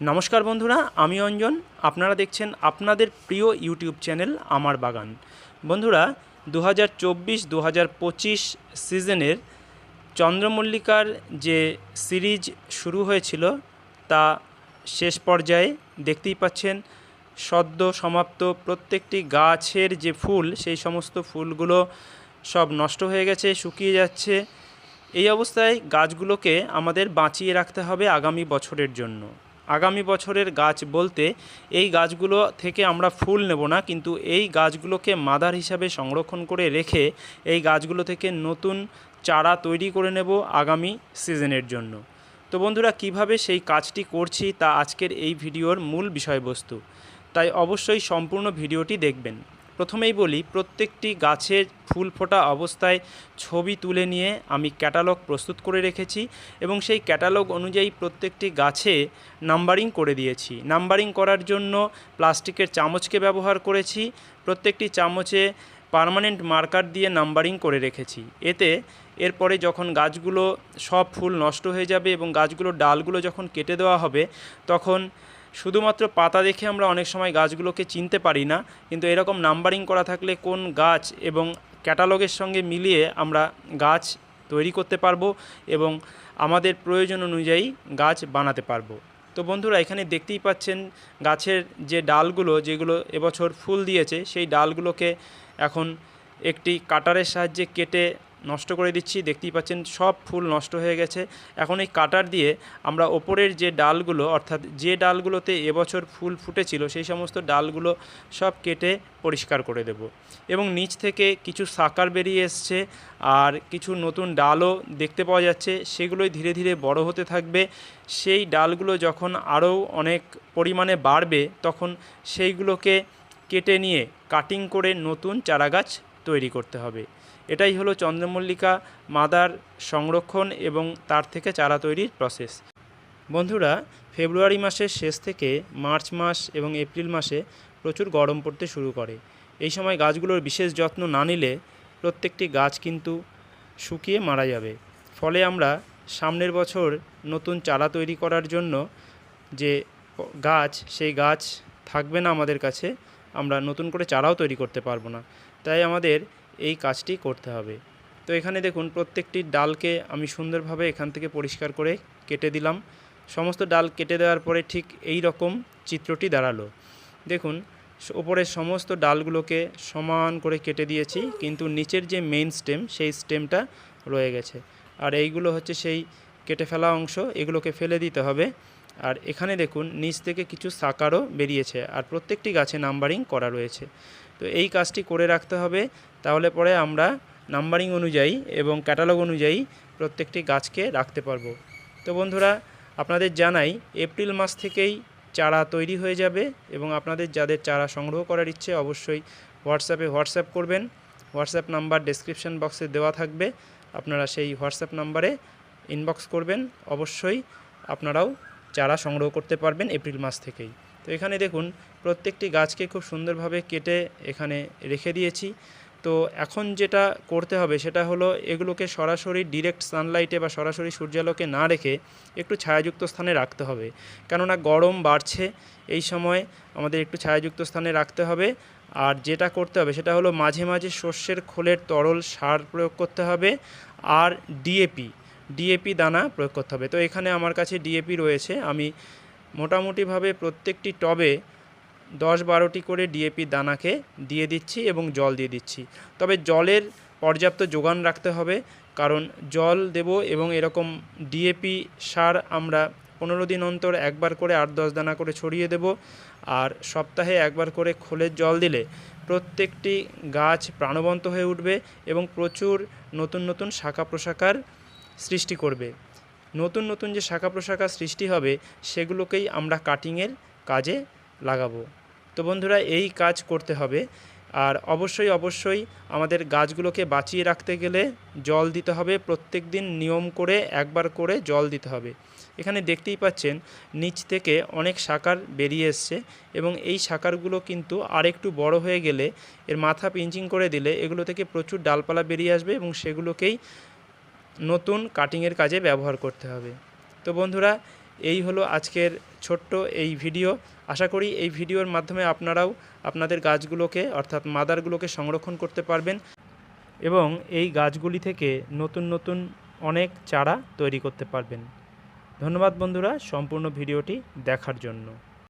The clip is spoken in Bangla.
নমস্কার বন্ধুরা, আমি অঞ্জন। আপনারা দেখছেন আপনাদের প্রিয় ইউটিউব চ্যানেল আমার বাগান। বন্ধুরা দু হাজার চব্বিশ দু হাজার পঁচিশ সিজনের চন্দ্রমল্লিকার যে সিরিজ শুরু হয়েছিল, তা শেষ পর্যায়ে দেখতেই পাচ্ছেন, সদ্য সমাপ্ত প্রত্যেকটি গাছের যে ফুল, সেই সমস্ত ফুলগুলো সব নষ্ট হয়ে গেছে, শুকিয়ে যাচ্ছে। এই অবস্থায় গাছগুলোকে আমাদের বাঁচিয়ে রাখতে হবে আগামী বছরের জন্য। আগামী বছরের গাছ বলতে এই গাছগুলো থেকে আমরা ফুল নেব না, কিন্তু এই গাছগুলোকে মাদার হিসাবে সংরক্ষণ করে রেখে এই গাছগুলো থেকে নতুন চারা তৈরি করে নেব আগামী সিজনের জন্য। তো বন্ধুরা, কীভাবে সেই কাজটি করছি তা আজকের এই ভিডিওর মূল বিষয়বস্তু। তাই অবশ্যই সম্পূর্ণ ভিডিওটি দেখবেন। প্রথমেই বলি, প্রত্যেকটি গাছের ফুল ফোটা অবস্থায় ছবি তুলে নিয়ে আমি ক্যাটালগ প্রস্তুত করে রেখেছি এবং সেই ক্যাটালগ অনুযায়ী প্রত্যেকটি গাছে নাম্বারিং করে দিয়েছি। নাম্বারিং করার জন্য প্লাস্টিকের চামচকে ব্যবহার করেছি, প্রত্যেকটি চামচে পার্মানেন্ট মার্কার দিয়ে নাম্বারিং করে রেখেছি। এতে এরপরে যখন গাছগুলো সব ফুল নষ্ট হয়ে যাবে এবং গাছগুলোর ডালগুলো যখন কেটে দেওয়া হবে, তখন শুধুমাত্র পাতা দেখে আমরা অনেক সময় গাছগুলোকে চিনতে পারি না, কিন্তু এরকম নাম্বারিং করা থাকলে কোন গাছ এবং ক্যাটালগের সঙ্গে মিলিয়ে আমরা গাছ তৈরি করতে পারব এবং আমাদের প্রয়োজন অনুযায়ী গাছ বানাতে পারব। তো বন্ধুরা, এখানে দেখতেই পাচ্ছেন গাছের যে ডালগুলো, যেগুলো এবছর ফুল দিয়েছে, সেই ডালগুলোকে এখন একটি কাটারের সাহায্যে কেটে নষ্ট করে দিচ্ছি, দেখতেই পাচ্ছেন সব ফুল নষ্ট হয়ে গেছে। এখন এই কাটার দিয়ে আমরা ওপরের যে ডালগুলো, অর্থাৎ যে ডালগুলোতে এবছর ফুল ফুটেছিল, সেই সমস্ত ডালগুলো সব কেটে পরিষ্কার করে দেব। এবং নিচ থেকে কিছু সাকার বেরিয়ে এসছে, আর কিছু নতুন ডালও দেখতে পাওয়া যাচ্ছে, সেগুলোই ধীরে ধীরে বড় হতে থাকবে। সেই ডালগুলো যখন আরও অনেক পরিমাণে বাড়বে, তখন সেইগুলোকে কেটে নিয়ে কাটিং করে নতুন চারাগাছ তৈরি করতে হবে। এটাই হলো চন্দ্রমল্লিকা মাদার সংরক্ষণ এবং তার থেকে চারা তৈরির প্রসেস বন্ধুরা, ফেব্রুয়ারি মাসের শেষ থেকে মার্চ মাস এবং এপ্রিল মাসে প্রচুর গরম পড়তে শুরু করে। এই সময় গাছগুলোর বিশেষ যত্ন না নিলে প্রত্যেকটি গাছ কিন্তু শুকিয়ে মারা যাবে। ফলে আমরা সামনের বছর নতুন চারা তৈরি করার জন্য যে গাছ, সেই গাছ থাকবে না আমাদের কাছে, আমরা নতুন করে চারাও তৈরি করতে পারব না। তাই আমাদের এই কাজটি করতে হবে। তো এখানে দেখুন, প্রত্যেকটি ডালকে আমি সুন্দরভাবে এখান থেকে পরিষ্কার করে কেটে দিলাম। সমস্ত ডাল কেটে দেওয়ার পরে ঠিক এই রকম চিত্রটি দাঁড়াল। দেখুন ওপরের সমস্ত ডালগুলোকে সমান করে কেটে দিয়েছি, কিন্তু নিচের যে মেইন স্টেম সেই স্টেমটা রয়ে গেছে। আর এইগুলো হচ্ছে সেই কেটে ফেলা অংশ, এগুলোকে ফেলে দিতে হবে। আর এখানে দেখুন, নিচ থেকে কিছু সাকারও বেরিয়েছে, আর প্রত্যেকটি গাছে নাম্বারিং করা রয়েছে। তো এই কাজটি করে রাখতে হবে, তাহলে পরে আমরা নাম্বারিং অনুযায়ী এবং ক্যাটালগ অনুযায়ী প্রত্যেকটি গাছকে রাখতে পারব। তো বন্ধুরা, আপনাদের জানাই এপ্রিল মাস থেকেই চারা তৈরি হয়ে যাবে এবং আপনাদের যাদের চারা সংগ্রহ করার ইচ্ছে অবশ্যই হোয়াটসঅ্যাপে হোয়াটসঅ্যাপ করবেন। হোয়াটসঅ্যাপ নাম্বার ডেসক্রিপশন বক্সে দেওয়া থাকবে। আপনারা সেই হোয়াটসঅ্যাপ নাম্বারে ইনবক্স করবেন। অবশ্যই আপনারাও চারা সংগ্রহ করতে পারবেন এপ্রিল মাস থেকেই। তো এখানে দেখুন, প্রত্যেকটি গাছকে খুব সুন্দরভাবে কেটে এখানে রেখে দিয়েছি। তো এখন যেটা করতে হবে সেটা হলো এগুলোকে সরাসরি ডিরেক্ট সানলাইটে বা সরাসরি সূর্যালোকে না রেখে একটু ছায়াযুক্ত স্থানে রাখতে হবে। কেননা গরম বাড়ছে, এই সময় আমাদের একটু ছায়াযুক্ত স্থানে রাখতে হবে। আর যেটা করতে হবে সেটা হলো মাঝে মাঝে শস্যের খোলের তরল সার প্রয়োগ করতে হবে আর ডিএপি ডিএপি দানা প্রয়োগ করতে হবে। তো এখানে আমার কাছে ডিএপি রয়েছে, আমি মোটামুটিভাবে প্রত্যেকটি টবে দশ বারোটি করে ডিএপি দানাকে দিয়ে দিচ্ছি এবং জল দিয়ে দিচ্ছি। তবে জলের পর্যাপ্ত যোগান রাখতে হবে, কারণ জল দেব এবং এরকম ডিএপি সার আমরা পনেরো দিন অন্তর একবার করে আট দশ দানা করে ছড়িয়ে দেব আর সপ্তাহে একবার করে খোলের জল দিলে প্রত্যেকটি গাছ প্রাণবন্ত হয়ে উঠবে এবং প্রচুর নতুন নতুন শাখা প্রশাখার সৃষ্টি করবে। নতুন নতুন যে শাখা প্রশাখা সৃষ্টি হবে, সেগুলোকেই আমরা কাটিংয়ের কাজে লাগাবো। তো বন্ধুরা, এই কাজ করতে হবে। আর অবশ্যই অবশ্যই আমাদের গাছগুলোকে বাঁচিয়ে রাখতে গেলে জল দিতে হবে। প্রত্যেক দিন নিয়ম করে, একবার করে জল দিতে হবে। এখানে দেখতেই পাচ্ছেন, নিচ থেকে অনেক শাখার বেরিয়ে এসছে এবং এই শাখারগুলো কিন্তু আরেকটু বড় হয়ে গেলে, এর মাথা পিঞ্চিং করে দিলে এগুলো থেকে প্রচুর ডালপালা বেরিয়ে আসবে এবং সেগুলোকেই নতুন কাটিংয়ের কাজে ব্যবহার করতে হবে। তো বন্ধুরা, এই হলো আজকের ছোট্ট এই ভিডিও আশা করি এই ভিডিওর মাধ্যমে আপনারাও আপনাদের গাছগুলোকে, অর্থাৎ মাদারগুলোকে সংরক্ষণ করতে পারবেন এবং এই গাছগুলি থেকে নতুন নতুন অনেক চারা তৈরি করতে পারবেন। ধন্যবাদ বন্ধুরা, সম্পূর্ণ ভিডিওটি দেখার জন্য।